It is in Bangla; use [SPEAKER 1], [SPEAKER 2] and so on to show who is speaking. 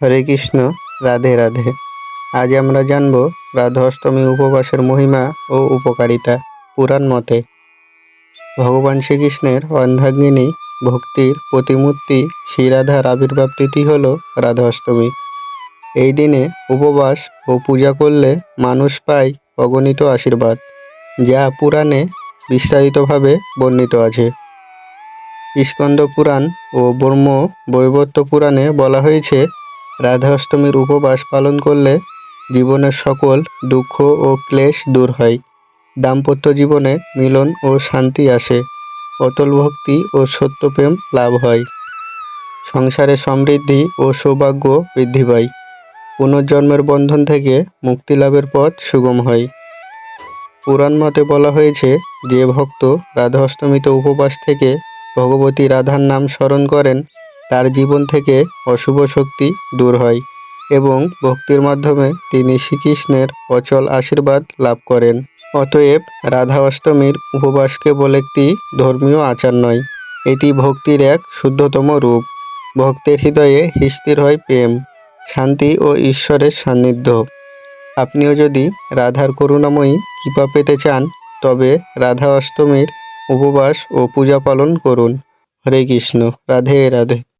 [SPEAKER 1] হরে কৃষ্ণ, রাধে রাধে। আজ আমরা জানব রাধা অষ্টমী উপবাসের মহিমা ও উপকারিতা পুরাণ মতে। ভগবান শ্রীকৃষ্ণের অর্ধাঙ্গিনী ভক্তির প্রতিমূর্তি শ্রীরাধার আবির্ভাব তিথি হল রাধা অষ্টমী। এই দিনে উপবাস ও পূজা করলে মানুষ পায় অগণিত আশীর্বাদ, যা পুরাণে বিস্তারিতভাবে বর্ণিত আছে। স্কন্দ পুরাণ ও ব্রহ্ম বৈবর্ত পুরাণে বলা হয়েছে রাধা অষ্টমীর উপবাস পালন করলে জীবনের সকল দুঃখ ও ক্লেশ দূর হয়। দাম্পত্য জীবনে মিলন ও শান্তি আসে। অতল ভক্তি ও সত্যপ্রেম লাভ হয়। সংসারে সমৃদ্ধি ও সৌভাগ্য বৃদ্ধি পায়। পুনর্জন্মের বন্ধন থেকে মুক্তি লাভের পথ সুগম হয়। পুরাণ মতে বলা হয়েছে, যে ভক্ত রাধা অষ্টমীতে উপবাস থেকে ভগবতী রাধার নাম স্মরণ করেন তার জীবন থেকে অশুভ শক্তি দূর হয় এবং ভক্তির মাধ্যমে তিনি শ্রীকৃষ্ণের অচল আশীর্বাদ লাভ করেন। অতএব রাধা অষ্টমীর উপবাস কেবল একটি ধর্মীয় আচার নয়, এটি ভক্তির এক শুদ্ধতম রূপ। ভক্তের হৃদয়ে স্থির হয় প্রেম, শান্তি ও ঈশ্বরের সান্নিধ্য। আপনিও যদি রাধার করুণাময়ী কৃপা পেতে চান, তবে রাধা অষ্টমীর উপবাস ও পূজা পালন করুন। হরে কৃষ্ণ, রাধে রাধে।